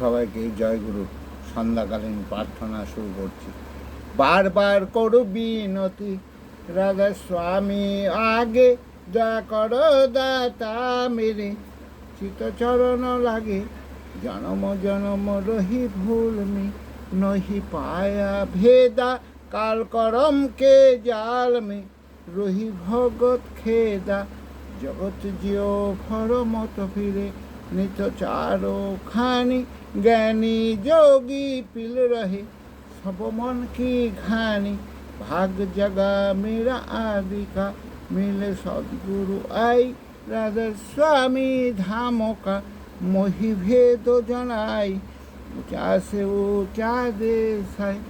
সবাইকে জয়গুরু সন্ধ্যাকালীন প্রার্থনা শুরু করছি। বারবার করু বিনতি, রাধা স্বামী, আগে যা কর দাতা মেরে চিতচরণ লাগে, জনম জনম রহি ভুল মি, নহি পায়া ভেদা, কাল করম কে জাল মে। রহি ভগত খেদা জগত জিও ফর মত ফিরে নিত চারো খানি জ্ঞানী যোগী পিল রহে। সব মন কি ঘানি, ভাগ জগা মেরা আদিকা, মিলে সদ্গুরু আই রাধা স্বামী ধামকা মহিভেদ জনাই। চাষে ও চা দেশায়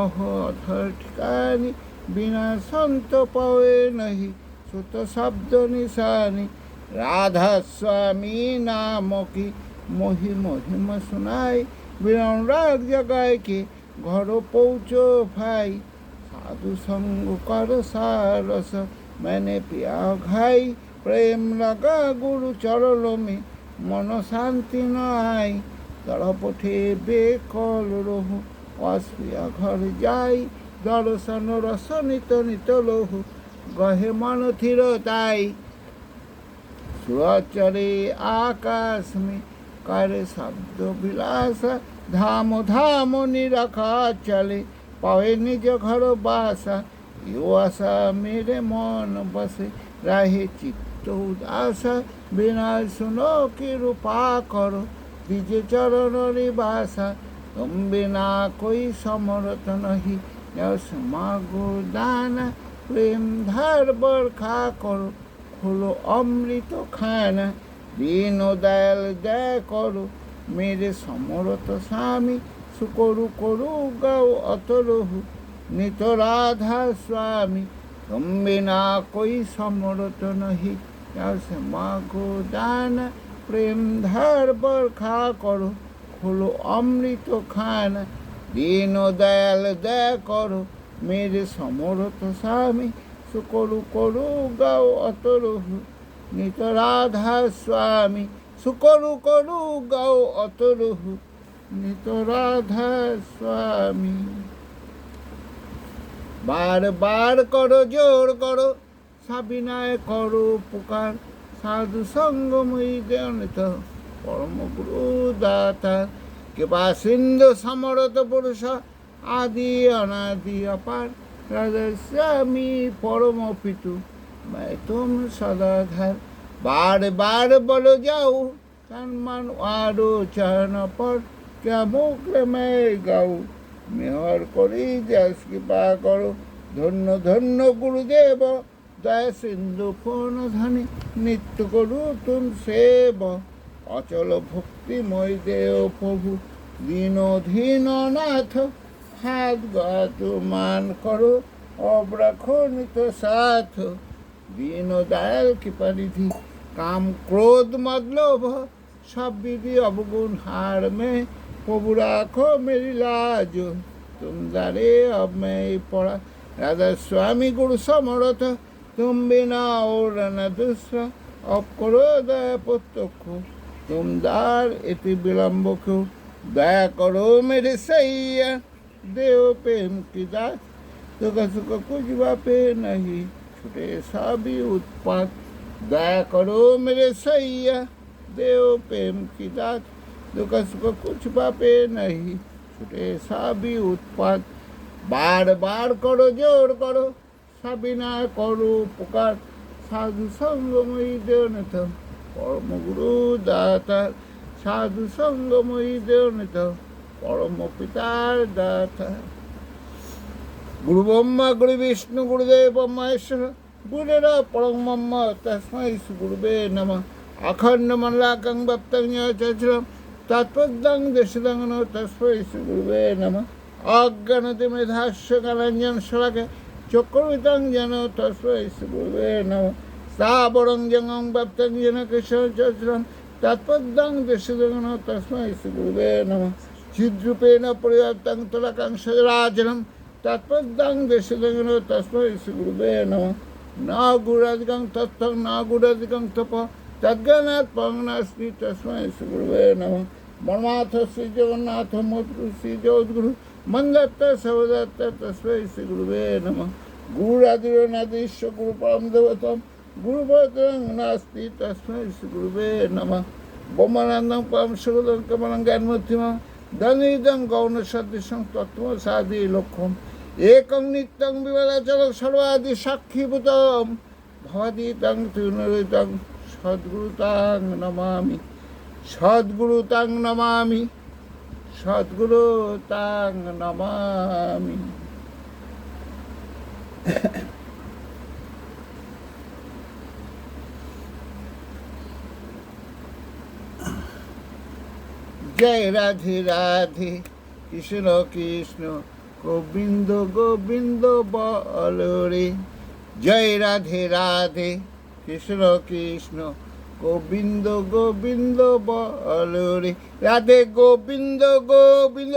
অহ অধর ঠিকানি, বিনা সন্ত পাওয়ে নহি, সুত শব্দ নিশানি। রাধা স্বামী নামকি মহি মহিমা শোনাই বিরাম রাগ জাগায় কে ঘর পৌঁছ ভাই? সাধু সঙ্গ কর সারস মানে পিয়া ঘাই। প্রেম লগা গুরু চরলমে, মন শান্তি নাই। দড়পঠে বেকল রহু অস্পিয়া ঘর যাই। দর্শন রস নিত নিত লহু, গহে মন থির তাই। सुरचरे आकाश में करे शब्द विलास धाम धाम निरखा चले पावे निज घर बासा यो आशा मेरे मन बसे रहे चित्त उदासा बिना सुनो कि रूपा करो बीजे चरण निवासा तुम बिना कोई समरत नहीं यश मागो दाना प्रेम धर बरखा करो হলো অমৃত খানা দীন দয়াল দয়া করো। মেরে সমরত স্বামী, সুকরু করু গাও অত অতরহু। নিত রাধা স্বামী তম্বে না কই সমরত নহি। সে মা গো দানা, প্রেম ধার খা করো। খোলো অমৃত খানা দীন দয়াল দয়া করো। মেরে সমরত স্বামী সুকরু করু গাও অতরহু নিত রাধা স্বামী, সুকরু করু গাও অতরহু নিত রাধা স্বামী। বার বার করো, জোর করো, সাবিনায় করো পুকার সাধু সঙ্গময়ী দেনিত পরম গুরু দাতা। কৃপা সিন্ধু সমরত পুরুষ, আদি, অনাদি, অপার। আমি পরম পিতু তুম সদাধার বারবার বল যাও কানমান আরও চাহন পর কেমক মে গাও। মেহর করি যাস কৃপা করো। ধন্য ধন্য গুরুদেব, দয়া সিন্ধু ফোন ধানে নিত্য করু তুম সেব। অচল ভক্তিময় দেও প্রভু, দীন ধীন নাথ হাত মান করো অব্রাখনিত সাথ দীন কি পারিধি কাম ক্রোধ মতলব সব বিধি অবগুণ হার মে, প্রভু রাখো মেরি লাজ। তুম দারে অব মে পড়া রাজা স্বামী গুরু সমরথ। তুম বিনা ওর না দুসরা অপকরো দয়া প্রত্যক্ষ। তুম দার এটি বিলম্ব কেউ দয়া করো মেরে সাইয়া। देव प्रेम की दास सुख सुख कुछ वापे नहीं छुटे भी उत्पाद दया करो मेरे सैया, देव प्रेम की दास दुख सुख कुछ पापे नहीं छुटे भी उत्पाद बार बार करो, ज़ोर करो, सबिना करो पुकार। साधु संगमयी तो परम गुरु दाता। साधु संगमयी तो পরম পিতার দাতা। গুরু ব্রহ্মা গুরু বিষ্ণু গুরুদেব মহেশ্বর গুরুর পরম তস্মৈ গুরুবে নম। অখণ্ড মল্লাকং ভক্তং চম তৎপদং দেশদং ন, তস্মৈ গুরুবে নম। অজ্ঞানতি মেধাস্য কালঞ্জন শলাকে চক্রবিতং যেন তস্মৈ গুরুবে নম। স্থাবরং জঙ্গং ভক্তং যেন কৃষ্ণ চম তৎপদং দেশদং ন, তস্মৈ গুরুবে নম। চিদ্রূপেণ পরিবর্তং তুলকং সজরাজনম তৎপদাং দেশদগন তস্মৈ শ্রীগুরুবে নম। না গুরাদিকং তত্ত্বং না গুরাদিকং তপ। তদ্জ্ঞানাৎ পং নাস্তি তস্মৈ শ্রীগুরুবে নম। মর্মাথ শ্রী জগন্নাথ মধুর শ্রী জগদ্গুরু মন্দত্ত সবদত্ত তস্মৈ শ্রী গুরুবে নম। গুরুরাদির নাদিশ্য গুরু পরম দেবতম গুরুপদং নাস্তি তস্মৈ শ্রী গুরুবে নম। ব্রহ্মানন্দং পরম সুগদং কমলং জ্ঞানমূর্তিমা ধনিদং গৌণ সদৃশং তত্ত্ব সাদি লক্ষ্যম একং নিত্যং বিমলাচল সর্বাদি সাক্ষীভূতম। ভবাদিতং ত্রিনুরিতং সদ্গুরুতাং নমামি। সদ্গুরু তাং নমামি। সদ্গুরু তাং নমামি। জয় রাধে রাধে। কৃষ্ণ কৃষ্ণ, গোবিন্দ গোবিন্দ বল রে। জয় রাধে রাধে, কৃষ্ণ কৃষ্ণ, গোবিন্দ গোবিন্দ বল রে। রাধে গোবিন্দ গোবিন্দ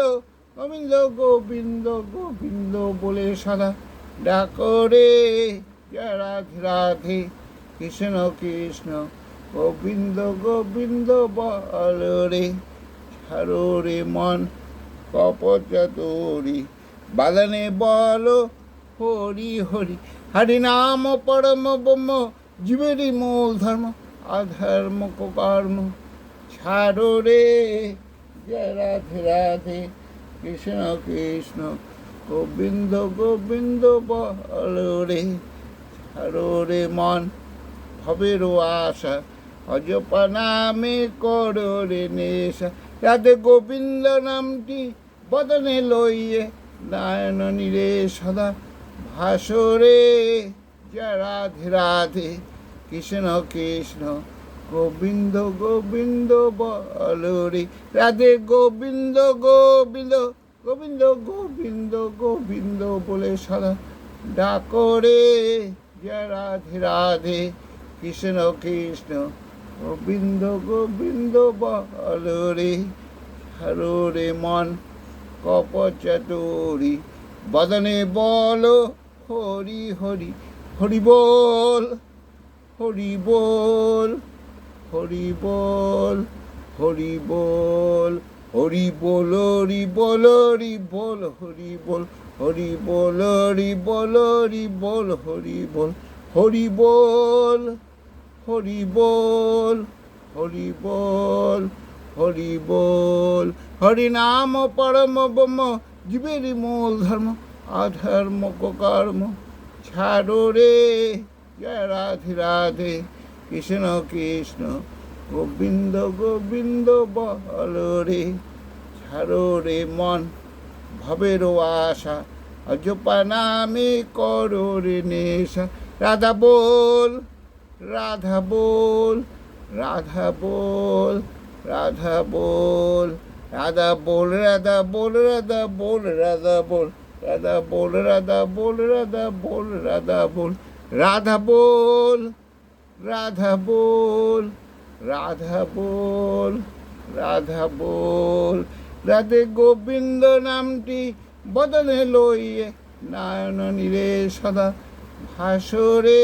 গোবিন্দ গোবিন্দ গোবিন্দ বলে সদা ডাকো রে। জয় রাধে রাধে, কৃষ্ণ কৃষ্ণ, গোবিন্দ গোবিন্দ বল রে। ছাড়ো রে মন কপচতরি বাদনে বল, হরি হরি। হরি নাম পরম ব্রহ্ম, জীবেরই মূল ধর্ম, অধর্ম কর্ম ছাড়ো রে রাধে রাধে। কৃষ্ণ কৃষ্ণ, গোবিন্দ গোবিন্দ বল রে। ছাড়ো রে মন ভবের আশা। অজপা নামে করো রে নেশা। রাধে গোবিন্দ নামটি বদনে লইয়ে নারায়ণ নীরে সদা ভাসরে। জয় রাধে রাধে। কৃষ্ণ কৃষ্ণ গোবিন্দ গোবিন্দ বল রে। রাধে গোবিন্দ গোবিন্দ গোবিন্দ গোবিন্দ গোবিন্দ বলে সদা ডাকরে জয় রাধে রাধে। কৃষ্ণ কৃষ্ণ গোবিন্দ গোবিন্দ বল রে হরো মন কপচটরি বদনে বল হরি হরি হরি বল হরি বল হরি বল হরি বল হরি বল হরি বল হরি বল হরি বল হরি বল হরি বল হরি বল হরি বল হরি বল হরি বল হরি বল হরি বল। হরি নাম পরম ব্রহ্ম, জীবেরই মূল ধর্ম, অধর্ম কর্ম ছাড়ো রে, জয় রাধে রাধে। কৃষ্ণ কৃষ্ণ, গোবিন্দ গোবিন্দ, বল রে। ছাড়ো রে মন, ভবের আশা। অজপা নামে করো রে নেশা। রাধা বল রাধা বল রাধা বল রাধা বল রাধা বল রাধা বল রাধা বল রাধা বল রাধা বল রাধা বল রাধা বল রাধা বল রাধা বল রাধা বল রাধা বল রাধা বল রাধে গোবিন্দ নামটি বদনে লইয়ে নারায়ণ নীরে সদা ভাসরে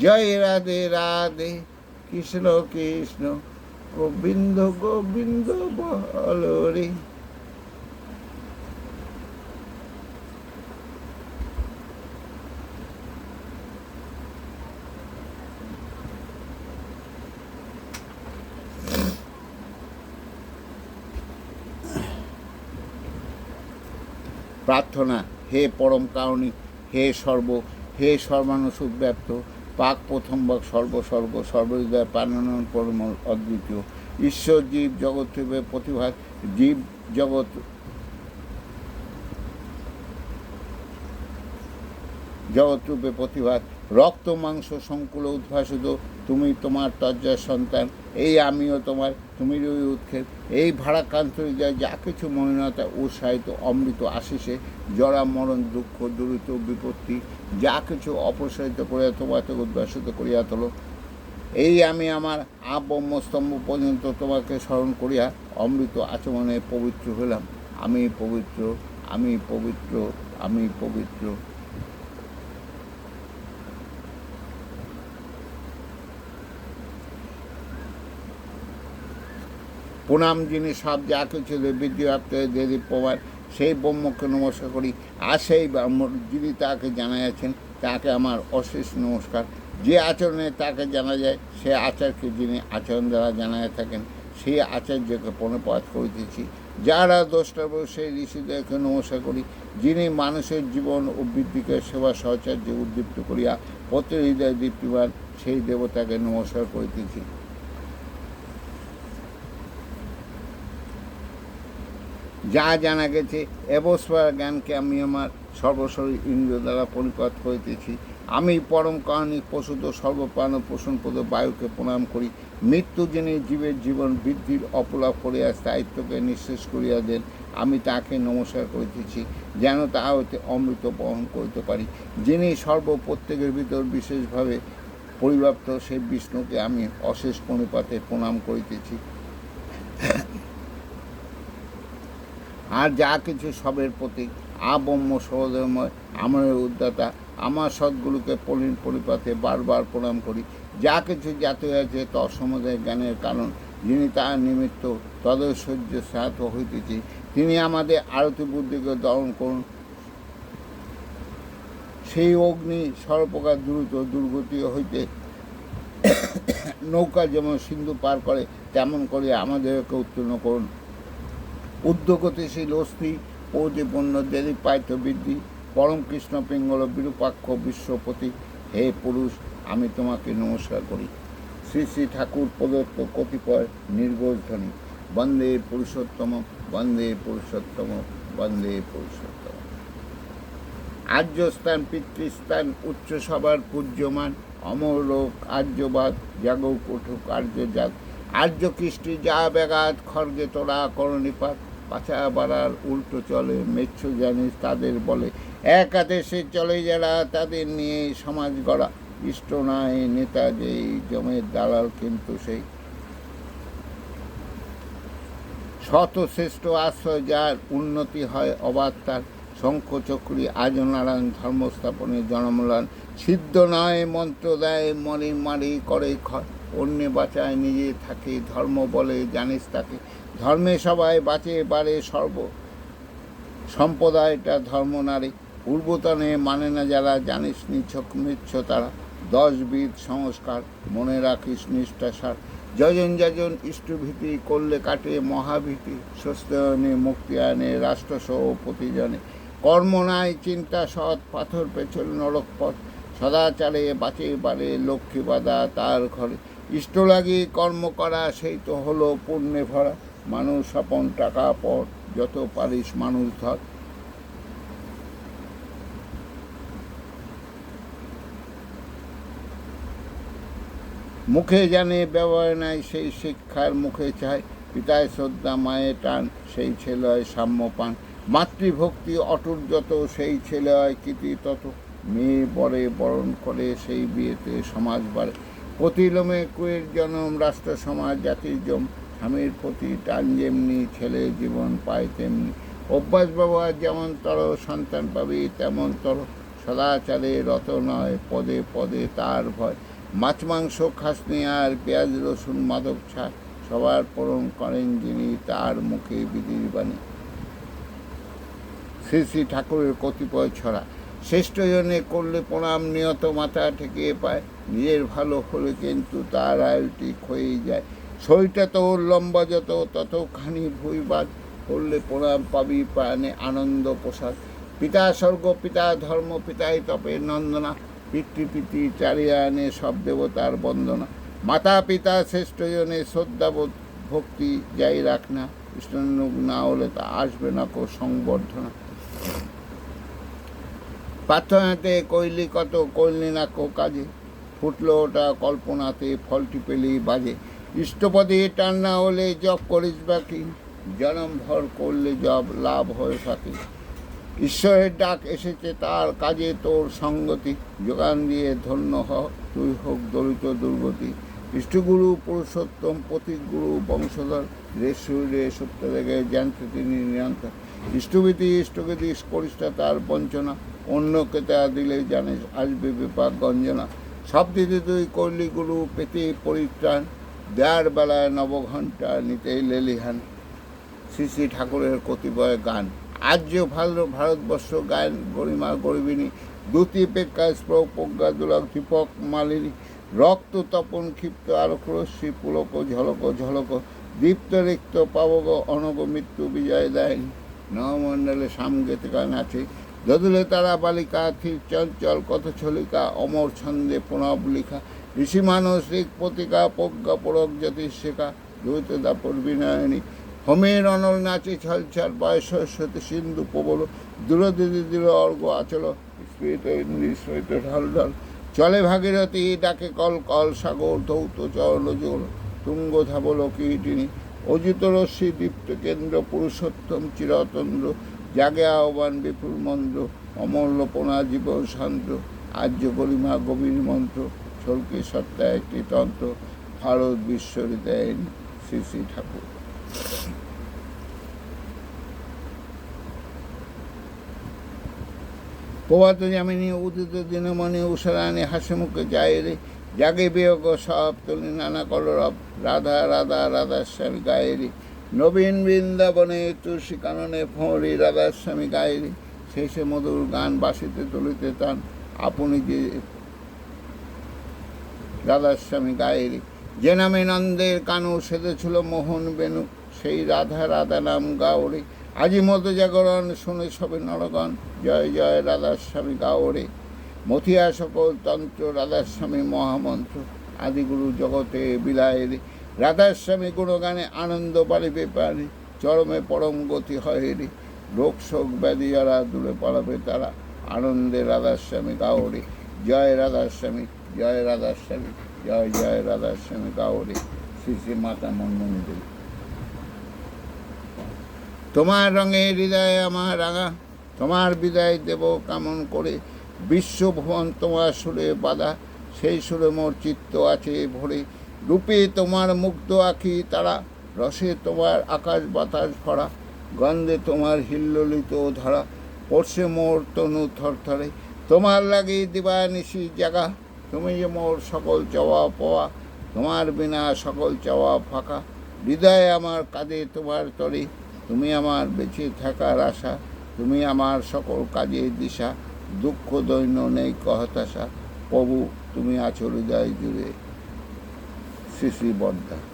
জয় রাধে রাধে, কৃষ্ণ কৃষ্ণ, গোবিন্দ গোবিন্দ বল রে। প্রার্থনা, হে পরম কারণী হে সর্ব, হে সর্বানুসুখ ব্যক্ত পাক প্রথম বাক সর্ব সর্ব সর্বহৃদয় পানন পরম, অদ্বিতীয়। ঈশ্বর জীব জগৎ প্রতিভা জীব জগৎ জগৎরূপে প্রতিভাত। রক্ত, মাংস, সংকুল উদ্ভাসিত তুমি তোমার তজ্জার সন্তান, এই আমিও তোমার তুমি রই উৎক্ষেপ। এই ভাড়াক্রান্ত হৃদয় যা কিছু মলিনতা উৎসাহিত অমৃত আশিসে, জরা, মরণ, দুঃখ, দুরিত বিপত্তি, যা কিছু অপসারিত করিয়া তোমাকে উদ্ভাসিত করিয়া তোলো। এই আমি আমার আবম্যস্তম্ভ পর্যন্ত তোমাকে স্মরণ করিয়া অমৃত আচমনে পবিত্র হলাম আমি পবিত্র আমি পবিত্র আমি পবিত্র। প্রণাম যিনি সব যা কিছু বিদ্যাপ্ত দেবী প্রমাণ সেই ব্রহ্মকে নমস্কার করি। আর সেই যিনি তাকে জানাইয়াছেন, তাকে আমার অশেষ নমস্কার। যে আচরণে তাকে জানা যায়, সে আচারকে যিনি আচরণ দ্বারা জানাইয়া থাকেন, সেই আচার্যকে প্রণপাত করিতেছি। যারা দ্রষ্টাব সেই ঋষিদেরকে নমস্কার করি। যিনি মানুষের জীবন ও বৃদ্ধিকে, সেবা সহচার্যে উদ্দীপ্ত করিয়া প্রতি হৃদয় দীপ্তিমান সেই দেবতাকে নমস্কার করিতেছি। যা জানা গেছে এবস্বর জ্ঞানকে আমি আমার সর্বশরীর ইন্দ্রিয় দ্বারা পরিপাত করিতেছি। আমি পরম কারণিক প্রসূত সর্বপ্রাণ পোষণ পদ বায়ুকে প্রণাম করি। মৃত্যু যিনি জীবের জীবন বৃদ্ধির অপলাপ করিয়া স্থায়িত্বকে নিঃশেষ করিয়া দেন। আমি তাকে নমস্কার করিতেছি, যেন তা হইতে অমৃত বহন করিতে পারি। যিনি সর্ব প্রত্যেকের ভিতর বিশেষভাবে পরিব্যাপ্ত সেই বিষ্ণুকে আমি অশেষ পরিপাতে প্রণাম করিতেছি। আর যা কিছু সবের প্রতীক আবম্য সহোদয়ময়, আমার উদ্দাতা, আমার সদ্গুরুকে পলিন পরিপাতে বারবার প্রণাম করি। যা কিছু জাতি আছে তৎসমুদয় জ্ঞানের কারণ, যিনি তার নিমিত্ত তদৈশ্বর্য সাত হইতেছি। তিনি আমাদের আরতি বুদ্ধিকে দমন করুন। সেই অগ্নি সর্বপ্রকার দ্রুত দুর্গতি হইতে নৌকা যেমন সিন্ধু পার করে, তেমন করে আমাদেরকে উত্তীর্ণ করুন। উদ্যোগতিশীল অস্থি পৌঁতিপূর্ণ দেবী পাইত বৃদ্ধি, পরম কৃষ্ণ পিঙ্গল বিরূপাক্ষ বিশ্বপতি, হে পুরুষ, আমি তোমাকে নমস্কার করি। শ্রী শ্রী ঠাকুর প্রদত্ত কতিপয় নির্গোষ ধ্বনি, বন্দে পুরুষোত্তম বন্দে পুরুষোত্তম বন্দে পুরুষোত্তম। আর্যস্থান পিতৃস্থান, উচ্চ সবার পূজ্যমান অমরলোক আর্যবাদ, জাগৌ কুঠুক আর্যজাত আর্য কৃষ্টি, যা ব্যাঘাত খড়গে তোরা করণিপাত। পাছা বাড়ার উল্টো চলে, মেচ্ছ জানিস তাদের বলে। এক আদেশে চলে যারা, তাদের নিয়ে সমাজ গড়া। ইষ্ট নাই নেতা যেই, জমের দালাল কিন্তু সেই। শত শ্রেষ্ঠ আশ্রয় যার, উন্নতি হয় অবাধ তার। শঙ্খ চক্রী আজনারায়ণ ধর্মস্থাপনে জনমলান। সিদ্ধ নয় মন্ত্র দেয় মনে মারি করে ক্ষয়। অন্যে বাঁচায় নিজে থাকে, ধর্ম বলে জানিস তাকে। ধর্মে সবাই বাঁচে, বাড়ে সর্ব। সম্প্রদায়টা ধর্ম নারী পূর্বতনে মানে না যারা জানিস নিচ্ছক মিচ্ছ তারা। দশ বিধ সংস্কার, মনে রাখিস নিষ্ঠাসার। যজন যজন ইষ্টভীতি করলে কাটে মহাভীতি। স্বস্তায়নে মুক্তিয়ায়নে রাষ্ট্রসহ প্রতিজনে। কর্ম নাই, চিন্তা সৎ, পাথর পেছল নরক পথ সদাচারে বাঁচে, বাড়ে লক্ষ্মী বাদা তার ঘরে। ইষ্ট লাগি কর্ম করা, সেই তো হলো পুণ্যে ভরা। মানুষ আপন টাকা পর যত পারিস মানুষ ধর। মুখে জানে ব্যবহার নাই, সেই শিক্ষার মুখে চায়। পিতায় শ্রদ্ধা, মায়ে টান, সেই ছেলে হয় সাম্য পান। মাতৃভক্তি অটুট যত, সেই ছেলে হয় কৃতি তত। মেয়ে বরে বরণ করে, সেই বিয়েতে সমাজ বাড়ে। প্রতিলোমে কুয়ের জনম, রাষ্ট্র, সমাজ, জাতির জম, স্বামীর প্রতি টান যেমনি, ছেলে জীবন পায় তেমনি। অভ্যাস ব্যবহার যেমন তর, সন্তান পাবি তেমন তর। সদাচারে রত নয়, পদে পদে তার ভয়। মাছ, মাংস খাসনি আর পেঁয়াজ, রসুন, মাদক ছাড়। সবার পরম করেন যিনি তার মুখে বিধির বাণী। শ্রী শ্রী ঠাকুরের কতিপয় ছড়া। শ্রেষ্ঠ জনে করলে প্রণাম, নিয়ত মাথা ঠেকিয়ে পায়। নিজের ভালো হলে কিন্তু তার আয়ুটি ক্ষয়েই যায়। শরীরটা তো ওর লম্বা যত ততখানি ভুইবাদ করলে প্রণাম পাবি প্রাণে আনন্দ প্রসাদ। পিতা স্বর্গ, পিতা ধর্ম, পিতাই তপে নন্দনা পিতৃপিতি চারিয়ানে সব দেবতার বন্দনা। মাতা, পিতা, শ্রেষ্ঠ জনে শ্রদ্ধাবোধ, ভক্তি যাই রাখ না কৃষ্ণানুগ না হলে তা আসবে না কো সংবর্ধনা। প্রার্থনাতে কইলি কত কইলি না কো কাজে। ফুটলো ওটা কল্পনাতে ফলটি পেলি বাজে। ইষ্টপদে টান না হলে জব করিস বাকি, জনম ভর করলে জব লাভ হয়ে থাকে ঈশ্বরের ডাক এসেছে তার কাজে তোর সঙ্গতি, যোগান দিয়ে ধন্য হ, তুই হোক দলিত দুর্গতি। ইষ্টগুরু পুরুষোত্তম প্রতীকগুরু বংশধর, রে শরীরে সত্য রেগে জানতে তিনি নিরন্তর। ইষ্টভীতি ইষ্টগতি করিষ্ঠা তার বঞ্চনা অন্যকে তা দিলে জানিস, আসবে বিপাক গঞ্জনা। সব দিতে তুই করলি গুরু পেতে পরিত্রাণ। দেয়ার বেলায় নবঘণ্টা নিতেই লেলিহান শ্রী শ্রী ঠাকুরের কতিপয় গান। আর্য ভালো ভারতবর্ষ গায়ন, গরিমা গরিবিনী দ্যুতি পেক্কা স্প্রক প্রজ্ঞা দুলক দীপক মালিনী, রক্ত তপন, ক্ষিপ্ত আলোক রশ্মি, পুলক, ঝলক ঝলক, দীপ্ত রিক্ত পাবক অনগ মৃত্যু বিজয় দেয়নি। নবমণ্ডলে সামগেতিকা নাচে দদুলে তারা বালিকা, থির চঞ্চল কত ছলিকা, অমর ছন্দে প্রণব লিখা। ঋষি মানস ঋক পতিকা, প্রজ্ঞা পরক জ্যোতিষ শেখা। দ্বৈত দাপর বিনয়নী, হোমের অনল নাচে ছল ছল, বয়স সরস্বতী সিন্ধু প্রবল। দূরদিদি দূর অর্ঘ আচল নিঃস্মৃত ঢল ঢল। চলে ভাগীরথী, ডাকে কল কল, সাগর ধৌত চল জল। তুঙ্গ ধাবল কীটিনী অজিত রশ্মি দীপ্ত কেন্দ্র, পুরুষোত্তম চিরতন্দ্র। জাগে আহ্বান বিপুল মন্ত্র অমূল্যপনা জীবন শান্ত আর্য গরিমা গভীর মন্ত্র ছলকে সত্তা একটি তন্ত্র, ভারত বিশ্বর দেন শ্রী শ্রী ঠাকুর। প্রভাত যামিনী উদিত দিনমণি উষারানী হাসি মুখে যায় রে, জাগে বিয়োগ সব তুলি নানা কলরব, রাধা রাধা স্বামী গায়ে রে। নবীন বৃন্দাবনে তুলসী কাননে ফোঁড়ি রাধার স্বামী গায়ে শেষে মধুর গান বাসিতে তুলিতে তান আপনি যে রাধার স্বামী গায়ে রে যে নামে নন্দের কানু সেদেছিল মোহন বেনু, সেই রাধা রাধা নাম গাওরে। আজি মতো জাগরণ শুনে সবে নরগণ, জয় জয় রাধার স্বামী গাওরে। মথিয়া সকল তন্ত্র রাধার স্বামী মহামন্ত্র, আদিগুরু জগতে বিলায় রে রাধার স্বামী গুণগানে আনন্দ বাড়িবে প্রাণে চরমে পরম গতি হয় রে রোগ শোক ব্যাধি যারা দূরে পালাবে তারা আনন্দে রাধার স্বামী গাওরে জয় রাধার স্বামী জয় রাধার স্বামী জয় জয় রাধার স্বামী গাওরে শ্রী শ্রী মাতা মন্মন দেবী তোমার রঙে হৃদয় আমার রাঙা, তোমার বিদায় দেব কেমন করে। বিশ্বভুবন তোমার সুরে বাধা, সেই সুরে মোর চিত্ত আছে ভরে। রূপে তোমার মুগ্ধ আঁখি, তারা রসে তোমার আকাশ বাতাস ভরা, গন্ধে তোমার হিল্লোলিত ধরা, পড়ছে মোর তনু থরথরে। তোমার লাগে দিবা নিশি জাগা, তুমি যে মোর সকল চাওয়া পাওয়া, তোমার বিনা সকল চাওয়া ফাঁকা। হৃদয়ে আমার কাঁধে তোমার তরে, তুমি আমার বেঁচে থাকার আশা, তুমি আমার সকল কাজের দিশা, দুঃখ দৈন্য নেই হতাশা প্রভু, তুমি আছো হৃদয় জুড়ে। শ্রী শ্রী বর্দা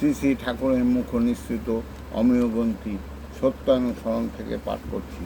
শ্রী শ্রী ঠাকুরের মুখ নিঃসৃত অমীয়গ্রন্থি সত্যানুসরণ থেকে পাঠ করছি।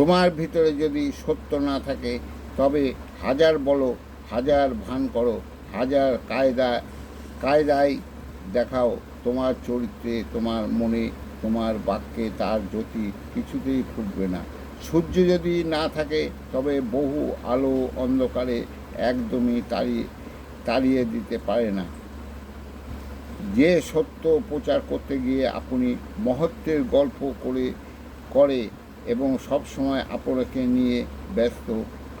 তোমার ভিতরে যদি সত্য না থাকে, তবে হাজার বলো, হাজার ভান করো, হাজার কায়দা, কায়দায় দেখাও তোমার চরিত্রে, তোমার মনে, তোমার বাক্যে তার জ্যোতি কিছুতেই ফুটবে না। সূর্য যদি না থাকে, তবে বহু আলো অন্ধকারে একদমই তাড়িয়ে তাড়িয়ে দিতে পারে না। যে সত্য প্রচার করতে গিয়ে আপনি মহত্বের গল্প করে করে এবং সব সময় আপনাকে নিয়ে ব্যস্ত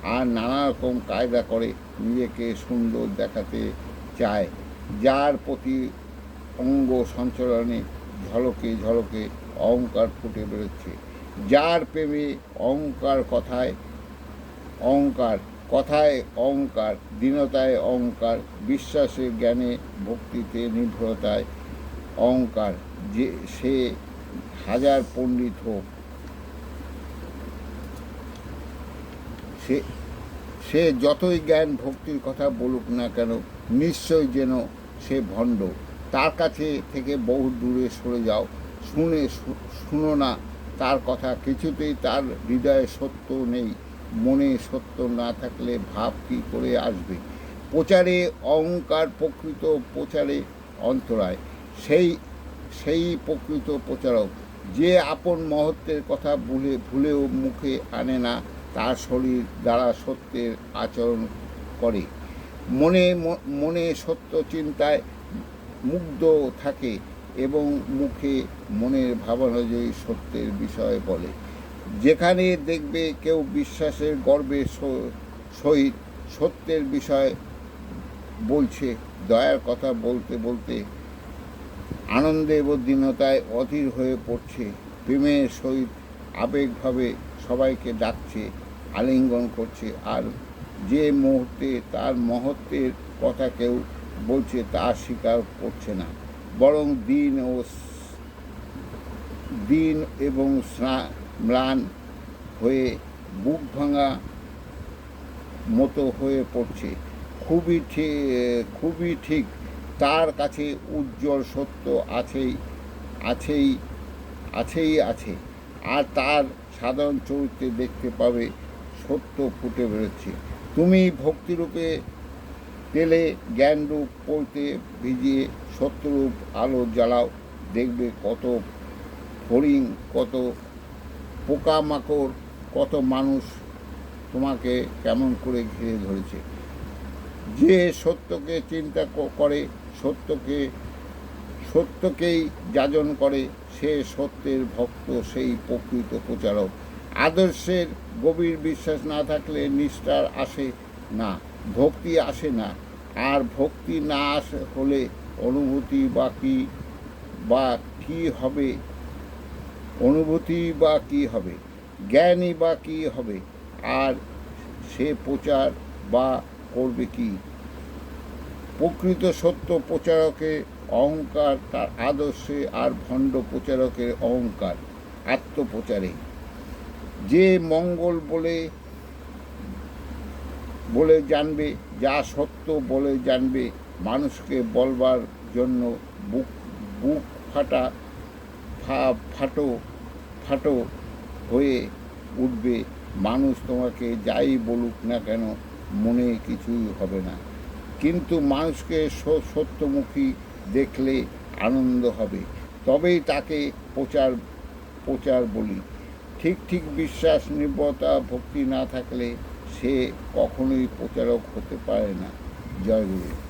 আর নানা রকম কায়দা করে নিজেকে সুন্দর দেখাতে চায়, যার প্রতি অঙ্গ সঞ্চালনে ঝলকে ঝলকে অহংকার ফুটে বেরোচ্ছে যার প্রেমে অহংকার কথায় অহংকার কথায় অহংকার, দীনতায় অহংকার বিশ্বাসে জ্ঞানে, ভক্তিতে নির্ভরতায় অহংকার, যে সে হাজার পণ্ডিত হোক। সে সে যতই জ্ঞান ভক্তির কথা বলুক না কেন, নিশ্চয় যেন সে ভণ্ড। তার কাছে থেকে বহু দূরে সরে যাও। শুনে শুনো না, তার কথা কিছুতেই তার হৃদয়ে সত্য নেই। মনে সত্য না থাকলে ভাব কী করে আসবে? প্রচারে অহংকার প্রকৃত প্রচারে অন্তরায়। সেই সেই প্রকৃত প্রচারক, যে আপন মহত্বের কথা ভুলে, ভুলেও মুখে আনে না তার শরীর দ্বারা সত্যের আচরণ করে। মনে মনে সত্য চিন্তায় মুগ্ধ থাকে এবং মুখে মনের ভাবনাজয়ী সত্যের বিষয় বলে। যেখানে দেখবে কেউ বিশ্বাসের গর্বের সহিত সত্যের বিষয় বলছে, দয়ার কথা বলতে বলতে আনন্দে ও অধীর হয়ে পড়ছে। প্রেমের সহিত আবেগভাবে সবাইকে ডাকছে, আলিঙ্গন করছে। আর যে মুহূর্তে তার মহত্বের কথা কেউ বলছে, তা স্বীকার করছে না। বরং দিন ও দিন এবং ম্লান হয়ে বুক ভাঙা মতো হয়ে পড়ছে। খুবই ঠিক খুবই ঠিক, তার কাছে উজ্জ্বল সত্য আছেই আছেই আছেই আছে। আর তার সাধারণ চরিত্রে দেখতে পাবে, সত্য ফুটে বেরোচ্ছে তুমি ভক্তিরূপে তেলে জ্ঞানরূপ পড়তে ভিজিয়ে সত্যরূপ আলো জ্বালাও, দেখবে কত ফড়িং, কত পোকামাকড়, কত মানুষ তোমাকে কেমন করে ঘিরে ধরেছে। যে সত্যকে চিন্তা করে, সত্যকে, সত্যকেই যাজন করে সে সত্যের ভক্ত, সেই প্রকৃত প্রচারক। আদর্শের গভীর বিশ্বাস না থাকলে নিষ্ঠার আসে না, ভক্তি আসে না। আর ভক্তি না আসে হলে অনুভূতি বা কী বা কী হবে? অনুভূতি বা কী হবে? জ্ঞানী বা কী হবে? আর সে প্রচার বা করবে কি? প্রকৃত সত্য প্রচারকের অহংকার তার আদর্শে আর ভণ্ড প্রচারকের অহংকার, আত্মপ্রচারে। যে মঙ্গল বলে বলে জানবে, যা সত্য বলে জানবে, মানুষকে বলবার জন্য বুক বুক ফাটা, ফা- ফাটো ফাটো হয়ে উঠবে। মানুষ তোমাকে যাই বলুক না কেন, মনে কিছুই হবে না। কিন্তু মানুষকে সত্যমুখী দেখলে আনন্দ হবে। তবেই তাকে প্রচার প্রচার বলি। ঠিক ঠিক বিশ্বাস নির্ভরতা ভক্তি না থাকলে সে কখনোই প্রচারক হতে পারে না। জয় গুরু।